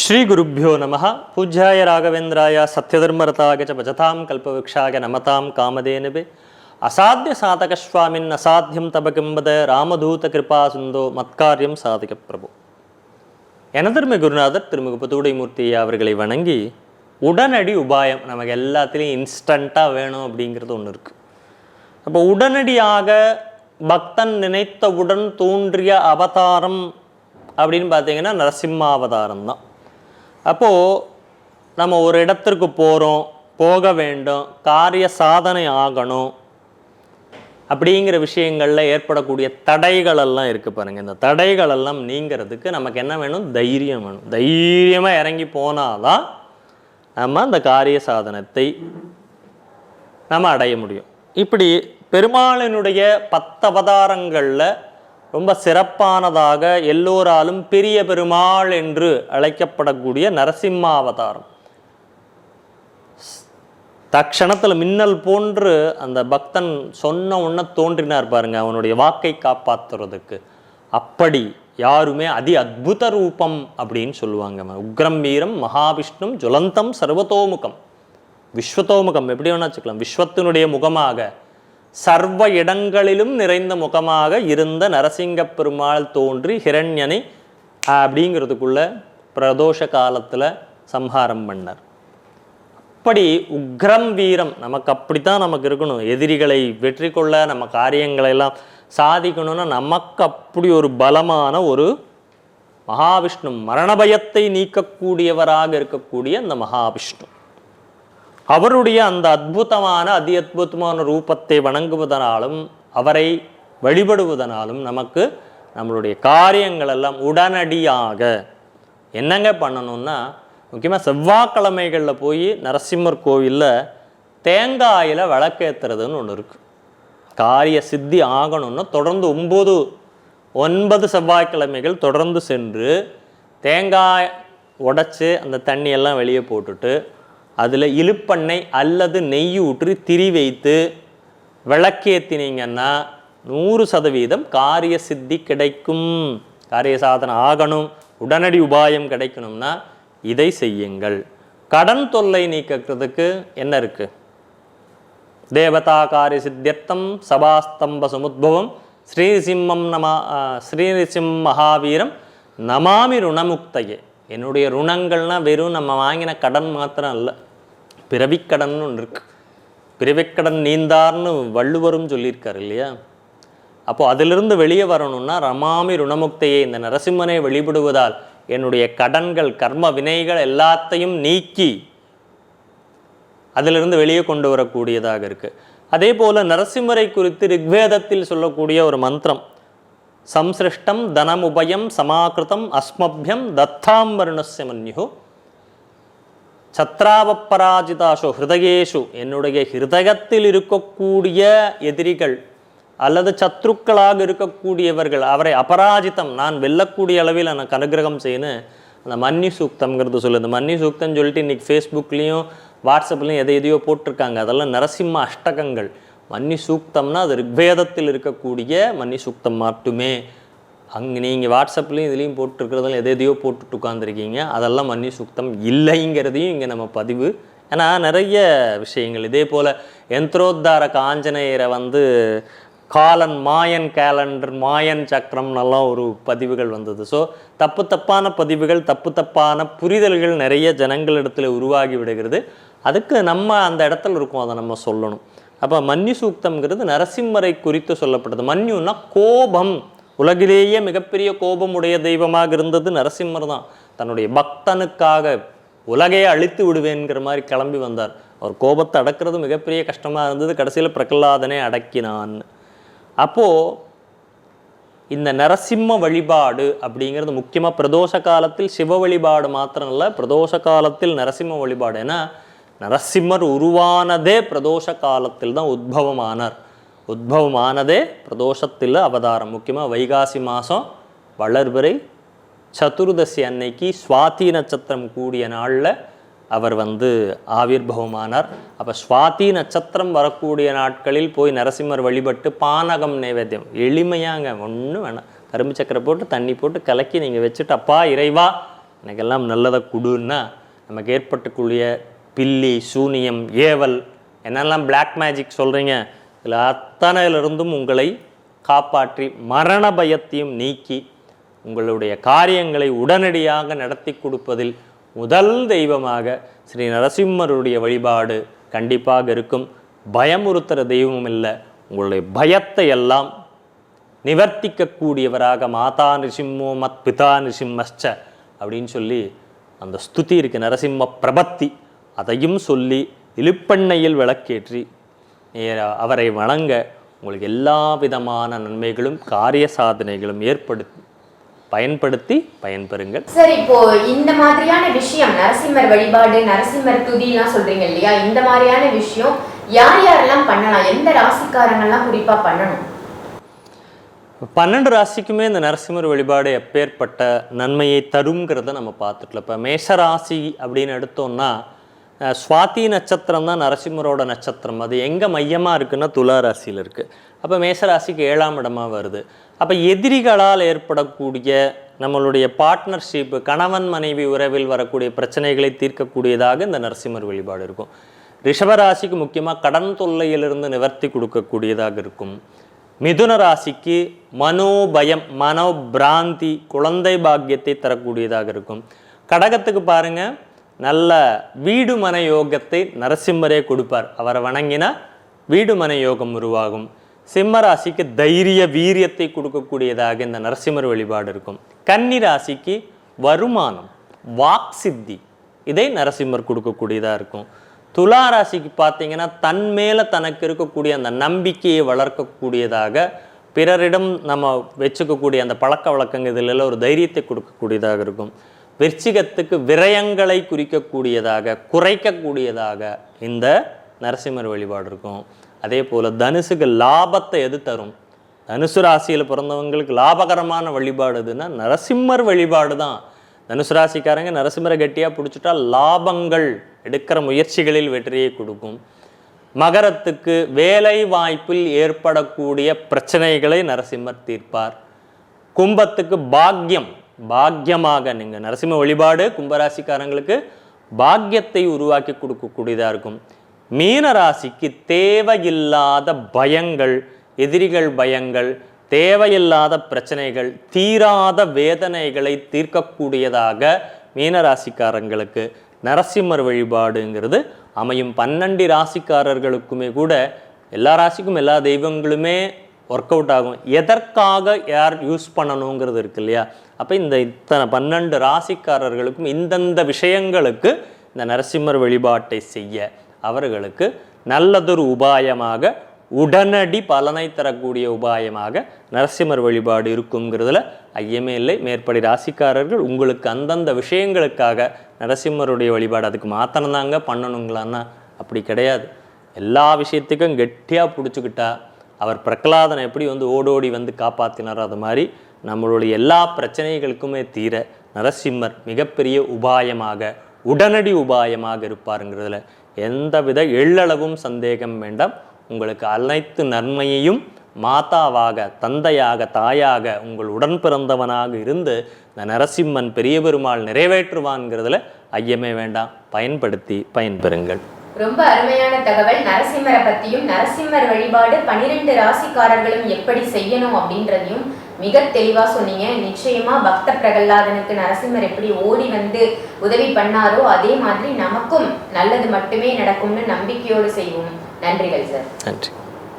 ஸ்ரீ ஸ்ரீகுருப்போ நம. பூஜ்யாய ராகவேந்திராய சத்யதர்மரதாகச்ச பஜதாம் கல்பவృక్షாய நமதாம் காமதேனபே அசாத்திய சாதக சுவாமின் அசாத்தியம் தபகிம்பத ராமதூத கிருபாசுந்தோ மத்காரியம் சாதக பிரபு. எனதர்ம குருநாதர் திருமுக புதுடைமூர்த்தி அவர்களை வணங்கி உடனடி உபாயம் நமக்கு எல்லாத்துலேயும் இன்ஸ்டண்ட்டாக வேணும் அப்படிங்கிறது ஒன்று இருக்குது அப்போ உடனடியாக பக்தன் நினைத்தவுடன் தோன்றிய அவதாரம் அப்படின்னு பார்த்தீங்கன்னா நரசிம்மாவதாரம் தான். அப்போது நம்ம ஒரு இடத்திற்கு போகிறோம் போக வேண்டும் காரிய சாதனை ஆகணும் அப்படிங்கிற விஷயங்களில் ஏற்படக்கூடிய தடைகளெல்லாம் இருக்குது பாருங்கள் இந்த தடைகளெல்லாம் நீங்கிறதுக்கு நமக்கு என்ன வேணும்? தைரியம் வேணும். தைரியமாக இறங்கி போனாதான் நம்ம அந்த காரிய சாதனத்தை நம்ம அடைய முடியும். இப்படி பெருமாளினுடைய பத்து அவதாரங்களில் ரொம்ப சிறப்பானதாக எல்லோராலும் பெரிய பெருமாள் என்று அழைக்கப்படக்கூடிய நரசிம்ம அவதாரம் தக்ஷணத்தில் மின்னல் போன்று அந்த பக்தன் சொன்ன உடனே தோன்றினார் பாருங்க அவனுடைய வாக்கை காப்பாற்றுறதுக்கு அப்படி யாருமே அதி அத்புத ரூபம் அப்படின்னு சொல்லுவாங்க. உக்ரம் வீரம் மகாவிஷ்ணும் ஜுலந்தம் சர்வதோமுகம். விஸ்வத்தோமுகம் எப்படி வேணா வச்சுக்கலாம். விஸ்வத்தினுடைய முகமாக சர்வ இடங்களிலும் நிறைந்த முகமாக இருந்த நரசிங்க பெருமாள் தோன்றி ஹிரண்யனை அப்படிங்கிறதுக்குள்ள பிரதோஷ காலத்தில் சம்ஹாரம் பண்ணார். அப்படி உக்ரம் வீரம் நமக்கு அப்படித்தான் நமக்கு இருக்கணும். எதிரிகளை வெற்றி கொள்ள நம்ம காரியங்களை எல்லாம் சாதிக்கணும்னா நமக்கு அப்படி ஒரு பலமான ஒரு மகாவிஷ்ணு மரண பயத்தை நீக்கக்கூடியவராக இருக்கக்கூடிய அந்த மகாவிஷ்ணு. அவருடைய அந்த அற்புதமான அதி அற்புதமான ரூபத்தை வணங்குவதனாலும் அவரை வழிபடுவதனாலும் நமக்கு நம்மளுடைய காரியங்கள் எல்லாம் உடனடியாக என்னங்க பண்ணணும்னா முக்கியமாக செவ்வாய்க்கிழமைகளில் போய் நரசிம்மர் கோவிலில் தேங்காயில் விளக்கேற்றுறதுன்னு ஒன்று இருக்குது காரிய சித்தி ஆகணும்னா தொடர்ந்து ஒம்பது ஒன்பது செவ்வாய்க்கிழமைகள் தொடர்ந்து சென்று தேங்காய் உடச்சி அந்த தண்ணியெல்லாம் வெளியே போட்டுட்டு அதில் இழுப்பெண்ணெய் அல்லது நெய் ஊற்றி திரி வைத்து விளக்கேற்றினீங்கன்னா நூறு சதவீதம் காரிய சித்தி கிடைக்கும். காரிய சாதனை ஆகணும். உடனடி உபாயம் கிடைக்கணும்னா இதை செய்யுங்கள். கடன் தொல்லை நீக்கிறதுக்கு என்ன இருக்குது தேவதா காரிய சித்தியர்த்தம் சபாஸ்தம்ப சமுத்பவம் ஸ்ரீசிம்மம் நமா ஸ்ரீரிசிம் மகாவீரம் நமாமி ருணமுக்தையே. என்னுடைய ருணங்கள்னால் வெறும் நம்ம வாங்கின கடன் மாத்திரம் இல்லை பிறவிக்கடன் ஒன்று இருக்குது பிறவிக்கடன் நீந்தார்னு வள்ளுவரும் சொல்லியிருக்காரு இல்லையா? அப்போது அதிலிருந்து வெளியே வரணும்னா ரமாமி ருணமுக்தையை இந்த நரசிம்மனை வழிபடுவதால் என்னுடைய கடன்கள் கர்ம வினைகள் எல்லாத்தையும் நீக்கி அதிலிருந்து வெளியே கொண்டு வரக்கூடியதாக இருக்குது அதே போல் நரசிம்மரை குறித்து ரிக்வேதத்தில் சொல்லக்கூடிய ஒரு மந்திரம் சம்சிருஷ்டம் தனமுபயம் சமாகிருதம் அஸ்மபியம் தத்தாம் மன்யு சத்ராவப்பராஜிதாசோ ஹிருதயேஷு என்னுடைய ஹிருதயத்தில் இருக்கக்கூடிய எதிரிகள் அல்லது சத்ருக்களாக இருக்கக்கூடியவர்கள் அவரை அபராஜிதம் நான் வெல்லக்கூடிய அளவில் எனக்கு அனுகிரகம் செய்யணும் அந்த மன்னி சூக்தம்ங்கிறது சொல்லுது. மன்னி சூக்தம்னு சொல்லிட்டு இன்றைக்கி ஃபேஸ்புக்லேயும் வாட்ஸ்அப்லேயும் எதை எதையோ போட்டிருக்காங்க. அதெல்லாம் நரசிம்ம அஷ்டகங்கள். மன்னி சூக்தம்னா அது ரிக்வேதத்தில் இருக்கக்கூடிய மன்னி சூக்தம் மட்டுமே. அங்கே நீங்கள் வாட்ஸ்அப்லேயும் இதுலேயும் போட்டுருக்கிறதெல்லாம் எதை எதையோ போட்டுட்டு உட்காந்துருக்கீங்க அதெல்லாம் மன்னி சுத்தம் இல்லைங்கிறதையும் இங்கே நம்ம பதிவு. ஏன்னா நிறைய விஷயங்கள். இதே போல் யந்திரோத்தார காஞ்சநேயரை வந்து காலன் மாயன் கேலண்டர் மாயன் சக்கரம்னெல்லாம் ஒரு பதிவுகள் வந்தது. ஸோ தப்பு தப்பான பதிவுகள் தப்பு தப்பான புரிதல்கள் நிறைய ஜனங்களிடத்தில் உருவாகி விடுகிறது. அதுக்கு நம்ம அந்த இடத்துல இருக்கோம் அதை நம்ம சொல்லணும். அப்போ மன்யு சூக்தம்ங்கிறது நரசிம்மரை குறித்து சொல்லப்படுது மன்யுன்னா கோபம். உலகிலேயே மிகப்பெரிய கோபம் உடைய தெய்வமாக இருந்தது நரசிம்மர் தான். தன்னுடைய பக்தனுக்காக உலகையே அழித்து விடுவேங்கிற மாதிரி கிளம்பி வந்தார். அவர் கோபத்தை அடக்கிறது மிகப்பெரிய கஷ்டமாக இருந்தது. கடைசியில் பிரகலாதனை அடக்கினான். அப்போது இந்த நரசிம்ம வழிபாடு அப்படிங்கிறது முக்கியமாக பிரதோஷ காலத்தில் சிவ வழிபாடு மாத்திரம் இல்லை பிரதோஷ காலத்தில் நரசிம்ம வழிபாடு. ஏன்னா நரசிம்மர் உருவானதே பிரதோஷ காலத்தில் தான் உத்பவமானார். உத்பவமானதே பிரதோஷத்தில் அவதாரம். முக்கியமாக வைகாசி மாதம் வளர்பிறை சதுர்தசி அன்னைக்கு சுவாதி நட்சத்திரம் கூடிய நாளில் அவர் வந்து ஆவிர்பவமானார். அப்போ சுவாதி நட்சத்திரம் வரக்கூடிய நாட்களில் போய் நரசிம்மர் வழிபட்டு பானகம் நைவேத்தியம் எளிமையாங்க ஒன்றும் வேணாம். கரும்பு சக்கரை போட்டு தண்ணி போட்டு கலக்கி நீங்கள் வச்சுட்டு அப்பா இறைவா எனக்கெல்லாம் நல்லதை கொடுன்னா நமக்கு ஏற்பட்டுக்குள்ளிய பில்லி சூனியம் ஏவல் என்னெல்லாம் பிளாக் மேஜிக் சொல்கிறீங்க இதில் அத்தனையிலிருந்தும் உங்களை காப்பாற்றி மரண பயத்தையும் நீக்கி உங்களுடைய காரியங்களை உடனடியாக நடத்தி கொடுப்பதில் முதல் தெய்வமாக ஸ்ரீ நரசிம்மருடைய வழிபாடு கண்டிப்பாக இருக்கும். பயமுறுத்துகிற தெய்வம் இல்லை. உங்களுடைய பயத்தை எல்லாம் நிவர்த்திக்கக்கூடியவராக மாதா நிசிம்மோ மத் பிதா நிருசிம்மஸ்ச அப்படின்னு சொல்லி அந்த ஸ்துதி இருக்குது நரசிம்ம பிரபத்தி. அதையும் சொல்லி இலுப்பெண்ணையில் விளக்கேற்றி அவரை வணங்க உங்களுக்கு எல்லா விதமான நன்மைகளும் காரிய சாதனைகளும் ஏற்படுத்தி பயன்படுத்தி பயன்பெறுங்கள். சார் இப்போ இந்த மாதிரியான விஷயம் நரசிம்மர் வழிபாடு நரசிம்மர் துதிலாம் சொல்றீங்க இல்லையா? இந்த மாதிரியான விஷயம் யார் யாரெல்லாம் பண்ணலாம்? எந்த ராசிக்காரங்கெல்லாம் குறிப்பா பண்ணணும்? பன்னெண்டு ராசிக்குமே இந்த நரசிம்மர் வழிபாடு எப்பேற்பட்ட நன்மையை தருங்கிறத நம்ம பார்த்துக்கலாம். இப்போ மேஷராசி அப்படின்னு எடுத்தோம்னா சுவாதி நட்சத்திரம் தான் நரசிம்மரோட நட்சத்திரம். அது எங்கே மையமாக இருக்குன்னா துலா ராசியில் இருக்குது அப்போ மேசராசிக்கு ஏழாம் இடமா வருது. அப்போ எதிரிகளால் ஏற்படக்கூடிய நம்மளுடைய பார்ட்னர்ஷிப் கணவன் மனைவி உறவில் வரக்கூடிய பிரச்சனைகளை தீர்க்கக்கூடியதாக இந்த நரசிம்மர் வழிபாடு இருக்கும். ரிஷபராசிக்கு முக்கியமாக கடன் தொல்லையிலிருந்து நிவர்த்தி கொடுக்கக்கூடியதாக இருக்கும். மிதுன ராசிக்கு மனோபயம் மனோபிராந்தி குழந்தை பாக்கியத்தை தரக்கூடியதாக இருக்கும். கடகத்துக்கு பாருங்கள் நல்ல வீடு மன யோகத்தை நரசிம்மரே கொடுப்பார். அவரை வணங்கினா வீடு மன யோகம் உருவாகும். சிம்ம ராசிக்கு தைரிய வீரியத்தை கொடுக்கக்கூடியதாக இந்த நரசிம்மர் வழிபாடு இருக்கும். கன்னி ராசிக்கு வருமானம் வாக் சித்தி இதை நரசிம்மர் கொடுக்கக்கூடியதாக இருக்கும். துலா ராசிக்கு பார்த்தீங்கன்னா தன் மேலே தனக்கு இருக்கக்கூடிய அந்த நம்பிக்கையை வளர்க்கக்கூடியதாக பிறரிடம் நம்ம வச்சுக்கக்கூடிய அந்த பழக்க வழக்கங்கள் இதில் ஒரு தைரியத்தை கொடுக்கக்கூடியதாக இருக்கும். விருச்சிகத்துக்கு விரயங்களை குறிக்கக்கூடியதாக குறைக்கக்கூடியதாக இந்த நரசிம்மர் வழிபாடு இருக்கும். அதே போல் தனுசுக்கு லாபத்தை எது தரும்? தனுசு ராசியில் பிறந்தவங்களுக்கு லாபகரமான வழிபாடு எதுன்னா நரசிம்மர் வழிபாடு தான். தனுசு ராசிக்காரங்க நரசிம்மரை கட்டியாக பிடிச்சிட்டா லாபங்கள் எடுக்கிற முயற்சிகளில் வெற்றியை கொடுக்கும். மகரத்துக்கு வேலை வாய்ப்பில் ஏற்படக்கூடிய பிரச்சனைகளை நரசிம்மர் தீர்ப்பார். கும்பத்துக்கு பாக்கியம் பாக்கியமாக நீங்கள் நரசிம்ம வழிபாடு கும்பராசிக்காரங்களுக்கு பாக்கியத்தை உருவாக்கி கொடுக்கக்கூடியதாக இருக்கும். மீன ராசிக்கு தேவையில்லாத பயங்கள் எதிரிகள் பயங்கள் தேவையில்லாத பிரச்சனைகள் தீராத வேதனைகளை தீர்க்கக்கூடியதாக மீனராசிக்காரங்களுக்கு நரசிம்மர் வழிபாடுங்கிறது அமையும். பன்னெண்டு ராசிக்காரர்களுக்குமே கூட எல்லா ராசிக்கும் எல்லா தெய்வங்களுமே ஒர்க் அவுட் ஆகும். எதற்காக யார் யூஸ் பண்ணணுங்கிறது இருக்கு இல்லையா? அப்போ இந்த இத்தனை பன்னெண்டு ராசிக்காரர்களுக்கும் இந்தந்த விஷயங்களுக்கு இந்த நரசிம்மர் வழிபாட்டை செய்ய அவர்களுக்கு நல்லதொரு உபாயமாக உடனடி பலனை தரக்கூடிய உபாயமாக நரசிம்மர் வழிபாடு இருக்குங்கிறதுல ஐயமே இல்லை. மேற்படி ராசிக்காரர்கள் உங்களுக்கு அந்தந்த விஷயங்களுக்காக நரசிம்மருடைய வழிபாடு அதுக்கு மாத்திரம்தாங்க பண்ணணுங்களான்னா அப்படி கிடையாது. எல்லா விஷயத்துக்கும் கெட்டியாக பிடிச்சிக்கிட்டா அவர் பிரகலாதனை எப்படி வந்து ஓடோடி வந்து காப்பாற்றினாரோ அது மாதிரி நம்மளுடைய எல்லா பிரச்சனைகளுக்குமே தீர நரசிம்மர் மிகப்பெரிய உபாயமாக உடனடி உபாயமாக இருப்பாருங்கிறதுல எந்தவித எள்ளளவும் சந்தேகம் வேண்டாம். உங்களுக்கு அனைத்து நன்மையையும் மாதாவாக தந்தையாக தாயாக உங்கள் உடன் பிறந்தவனாக இருந்து இந்த நரசிம்மன் பெரிய பெருமாள் நிறைவேற்றுவான்ங்கிறதுல ஐயமே வேண்டாம். பயன்படுத்தி பயன்பெறுங்கள். ரொம்ப அருமையான தகவல். நரசிம்மரை பத்தியும் நரசிம்மர் வழிபாடு பனிரெண்டு ராசிக்காரர்களும் எப்படி செய்யணும் அப்படின்றதையும் மிக தெளிவா சொன்னீங்க. நிச்சயமா பக்த பிரகல்லாதனுக்கு நரசிம்மர் எப்படி ஓடி வந்து உதவி பண்ணாரோ அதே மாதிரி நமக்கும் நல்லது மட்டுமே நடக்கும்னு நம்பிக்கையோடு செய்வோம். நன்றிகள் சார். நன்றி.